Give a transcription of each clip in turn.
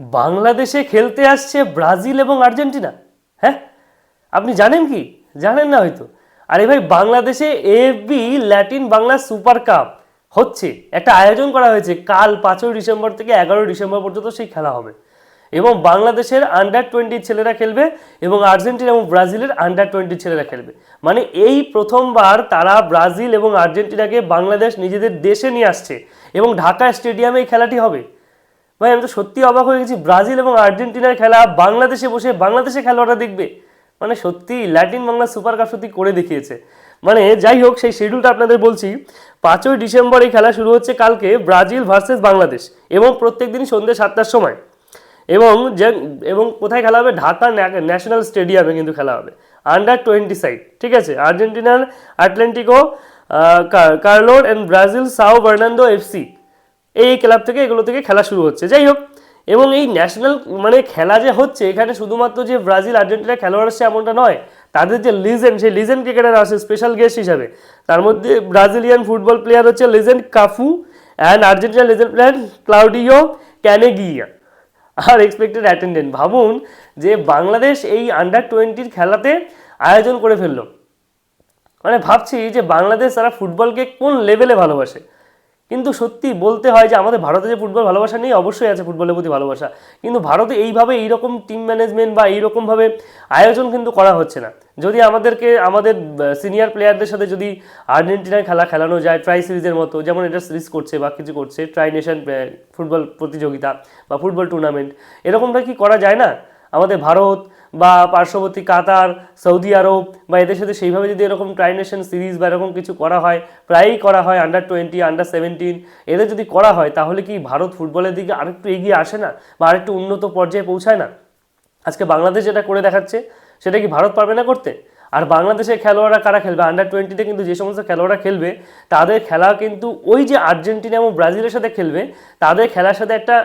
বাংলাদেশে খেলতে আসছে ব্রাজিল এবং আর্জেন্টিনা। হ্যাঁ? আপনি জানেন কি? জানেন না হয়তো। আরে ভাই, বাংলাদেশে FB Latin Bangla super cup হচ্ছে। একটা আয়োজন করা হয়েছে। কাল পাঁচই ডিসেম্বর থেকে এগারোই ডিসেম্বর পর্যন্ত সেই খেলা হবে। এবং বাংলাদেশের আন্ডার টোয়েন্টির ছেলেরা খেলবে এবং আর্জেন্টিনা এবং ব্রাজিলের আন্ডার টোয়েন্টির ছেলেরা খেলবে। মানে এই প্রথমবার তারা ব্রাজিল এবং আর্জেন্টিনাকে বাংলাদেশ নিজেদের দেশে নিয়ে আসছে এবং ঢাকা স্টেডিয়ামে এই খেলাটি হবে। ভাই, আমি তো সত্যি অবাক হয়ে গেছি। ব্রাজিল এবং আর্জেন্টিনার খেলা, বাংলাদেশে বসে বাংলাদেশে খেলোয়াড়রা দেখবে। মানে সত্যি, ল্যাটিন বাংলা সুপার কাপ সত্যি করে দেখিয়েছে। মানে যাই হোক, সেই শিডিউলটা আপনাদের বলছি। পাঁচই ডিসেম্বর এই খেলা শুরু হচ্ছে কালকে, ব্রাজিল ভার্সেস বাংলাদেশ এবং প্রত্যেক দিন সন্ধ্যে সাতটার সময়। এবং যে, এবং কোথায় খেলা হবে? ঢাকা ন্যা- ন্যাশনাল স্টেডিয়ামে কিন্তু খেলা হবে। আন্ডার টোয়েন্টি সাইড, ঠিক আছে? আর্জেন্টিনার Atlantico কার্লোর and Brazil Sao Bernardo FC. এই ক্লাব থেকে, এগুলো থেকে খেলা শুরু হচ্ছে। যাই হোক, এবং এই ন্যাশনাল মানে খেলা যে হচ্ছে, এখানে শুধুমাত্র যে ব্রাজিল, আর্জেন্টিনা খেলোয়াড় আসছে এমনটা নয়, তাদের যে লিজেন্ড সেই লিজেন্ড ক্রিকেটার আসে স্পেশাল গেস্ট হিসাবে। তার মধ্যে ব্রাজিলিয়ান ফুটবল প্লেয়ার হচ্ছে legend Cafu and Argentina legend player Claudio Caniggia. R expected attendant ভাবুন যে বাংলাদেশ এই আন্ডার টোয়েন্টির খেলাতে আয়োজন করে ফেলল। মানে ভাবছি যে বাংলাদেশ তারা ফুটবলকে কোন লেভেলে ভালোবাসে? কিন্তু সত্যি বলতে হয় যে আমাদের ভারতে যে ফুটবল ভালোবাসা নেই, অবশ্যই আছে ফুটবলের প্রতি ভালোবাসা। কিন্তু ভারতে এইভাবে এইরকম টিম ম্যানেজমেন্ট বা এইরকমভাবে আয়োজন কিন্তু করা হচ্ছে না। যদি আমাদেরকে, আমাদের সিনিয়র প্লেয়ারদের সাথে যদি আর্জেন্টিনায় খেলা খেলানো যায় ট্রাই সিরিজের মতো, যেমন এটা সিরিজ করছে বা কিছু করছে ট্রাই নেশন ফুটবল প্রতিযোগিতা বা ফুটবল টুর্নামেন্ট এরকমটা কি করা যায় না? আমাদের ভারত বা পার্শ্ববর্তী কাতার, সৌদি আরব বা এদের সাথে সেইভাবে যদি এরকম ট্রাইনেশন সিরিজ বা এরকম কিছু করা হয়, প্রায়ই করা হয় আন্ডার টোয়েন্টি আন্ডার সেভেন্টিন এদের যদি করা হয় তাহলে কি ভারত ফুটবলের দিকে আরেকটু এগিয়ে আসে না? বা আরেকটু উন্নত পর্যায়ে পৌঁছায় না? আজকে বাংলাদেশ যেটা করে দেখাচ্ছে, সেটা কি ভারত পারবে না করতে? আর বাংলাদেশের খেলোয়াড়রা কারা খেলবে? আন্ডার টোয়েন্টিতে কিন্তু যে সমস্ত খেলোয়াড়রা খেলবে, তাদের খেলা কিন্তু ওই যে আর্জেন্টিনা এবং ব্রাজিলের সাথে খেলবে, তাদের খেলার সাথে একটা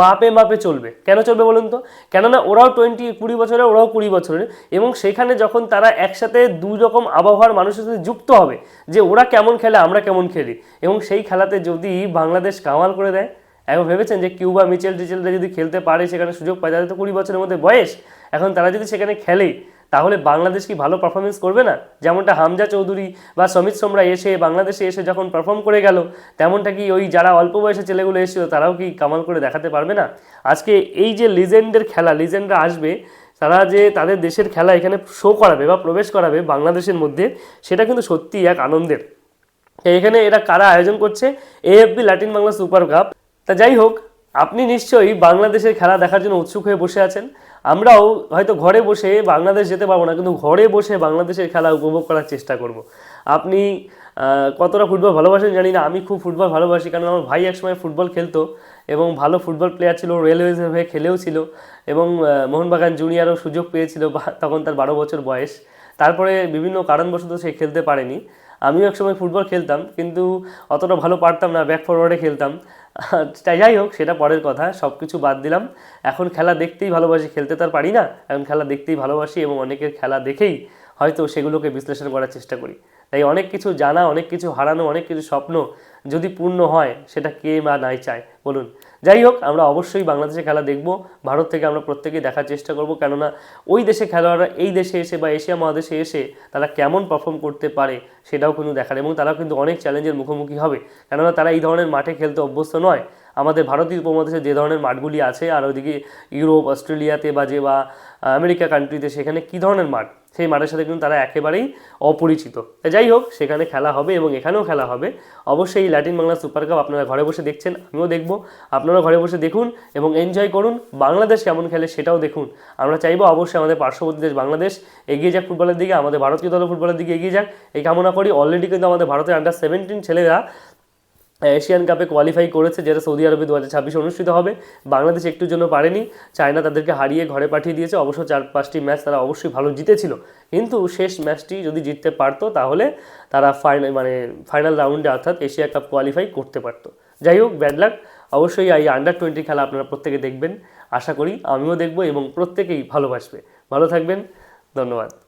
মাপে মাপে চলবে। কেন চলবে বলুন তো? কেননা ওরাও টোয়েন্টি কুড়ি বছরের, ওরাও কুড়ি বছরের এবং সেখানে যখন তারা একসাথে দুই রকম আবহাওয়ার মানুষের সাথে যুক্ত হবে, যে ওরা কেমন খেলে, আমরা কেমন খেলি এবং সেই খেলাতে যদি বাংলাদেশ কামাল করে দেয়, এখন ভেবেছেন যে কিউবা মিচেল টিচেলরা যদি খেলতে পারে, সেখানে সুযোগ পায়, তাদের তো কুড়ি বছরের মধ্যে বয়স, এখন তারা যদি সেখানে খেলে তাহলে বাংলাদেশ কি ভালো পারফরমেন্স করবে না? যেমনটা হামজা চৌধুরী বা সমিত সোমরা এসে বাংলাদেশে এসে যখন পারফর্ম করে গেল, তেমনটা কি ওই যারা অল্প বয়সে ছেলেগুলো এসেছিল, তারাও কি কামাল করে দেখাতে পারবে না? আজকে এই যে লিজেন্ডের খেলা লিজেন্ডরা আসবে, তারা যে তাদের দেশের খেলা এখানে শো করাবে বা প্রবেশ করাবে বাংলাদেশের মধ্যে, সেটা কিন্তু সত্যিই এক আনন্দের। এখানে এরা কারা আয়োজন করছে? AFB Latin Bangla super cup তা যাই হোক আপনি নিশ্চয়ই বাংলাদেশের খেলা দেখার জন্য উৎসুক হয়ে বসে আছেন। আমরাও হয়তো ঘরে বসে বাংলাদেশ যেতে পারব না, কিন্তু ঘরে বসে বাংলাদেশের খেলা উপভোগ করার চেষ্টা করব। আপনি কতটা ফুটবল ভালোবাসেন জানি না, আমি খুব ফুটবল ভালোবাসি, কারণ আমার ভাই একসময় ফুটবল খেলতো এবং ভালো ফুটবল প্লেয়ার ছিল রেলওয়েজের হয়ে খেলেও ছিল এবং মোহনবাগান জুনিয়রও সুযোগ পেয়েছিল তখন তার বারো বছর বয়স। তারপরে বিভিন্ন কারণবশত সে খেলতে পারেনি। আমিও একসময় ফুটবল খেলতাম, কিন্তু অতটা ভালো পারতাম না ব্যাক ফরওয়ার্ডে খেলতাম। যাই হোক, সেটা পরের কথা। সব কিছু বাদ দিলাম। এখন খেলা দেখতেই ভালোবাসি, খেলতে তো আর পারি না। এখন খেলা দেখতেই ভালোবাসি এবং অনেকের খেলা দেখেই হয়তো সেগুলোকে বিশ্লেষণ করার চেষ্টা করি। তাই অনেক কিছু জানা, অনেক কিছু হারানো, অনেক কিছু স্বপ্ন যদি পূর্ণ হয়, সেটা কে বা নাই চায়? বলুন। যাই হোক, আমরা অবশ্যই বাংলাদেশে খেলা দেখব। ভারত থেকে আমরা প্রত্যেকেই দেখার চেষ্টা করব। কেননা ওই দেশে খেলোয়াড়রা এই দেশে এসে বা এশিয়া মহাদেশে এসে তারা কেমন পারফর্ম করতে পারে সেটাও কিন্তু দেখার, এবং তারাও কিন্তু অনেক চ্যালেঞ্জের মুখোমুখি হবে। কেননা তারা এই ধরনের মাঠে খেলতে অভ্যস্ত নয়। আমাদের ভারতীয় উপমহাদেশে যে ধরনের মাঠগুলি আছে, আর ওইদিকে ইউরোপ, অস্ট্রেলিয়াতে বা যে বা আমেরিকা কান্ট্রিতে সেখানে কী ধরনের মাঠ? সেই মাঠের সাথে কিন্তু তারা একেবারেই অপরিচিত। যাই হোক, সেখানে খেলা হবে এবং এখানেও খেলা হবে। অবশ্যই ল্যাটিন বাংলা সুপার কাপ আপনারা ঘরে বসে দেখছেন, আমিও দেখব। আপনারা ঘরে বসে দেখুন এবং এনজয় করুন। বাংলাদেশ কেমন খেলে সেটাও দেখুন। আমরা চাইব অবশ্যই আমাদের পার্শ্ববর্তী দেশ বাংলাদেশ এগিয়ে যাক ফুটবলের দিকে, আমাদের ভারতীয় দল ফুটবলের দিকে এগিয়ে যাক। এই কামনা করি অলরেডি কিন্তু আমাদের ভারতের আন্ডার সেভেন্টিন ছেলেরা এশিয়ান কাপে কোয়ালিফাই করেছে, যেটা সৌদি আরবে দু হাজার ছাব্বিশে অনুষ্ঠিত হবে। বাংলাদেশ একটুর জন্য পারেনি। চায়না তাদেরকে হারিয়ে ঘরে পাঠিয়ে দিয়েছে। অবশ্য চার পাঁচটি ম্যাচ তারা অবশ্যই ভালো জিতেছিল। কিন্তু শেষ ম্যাচটি যদি জিততে পারতো, তাহলে তারা ফাইনাল মানে ফাইনাল রাউন্ডে অর্থাৎ এশিয়া কাপ কোয়ালিফাই করতে পারতো। যাই হোক ব্যাড লাক অবশ্যই এই আন্ডার টোয়েন্টি খেলা আপনারা প্রত্যেকে দেখবেন। আশা করি আমিও দেখব এবং প্রত্যেকেই ভালোবাসবে। ভালো থাকবেন। ধন্যবাদ।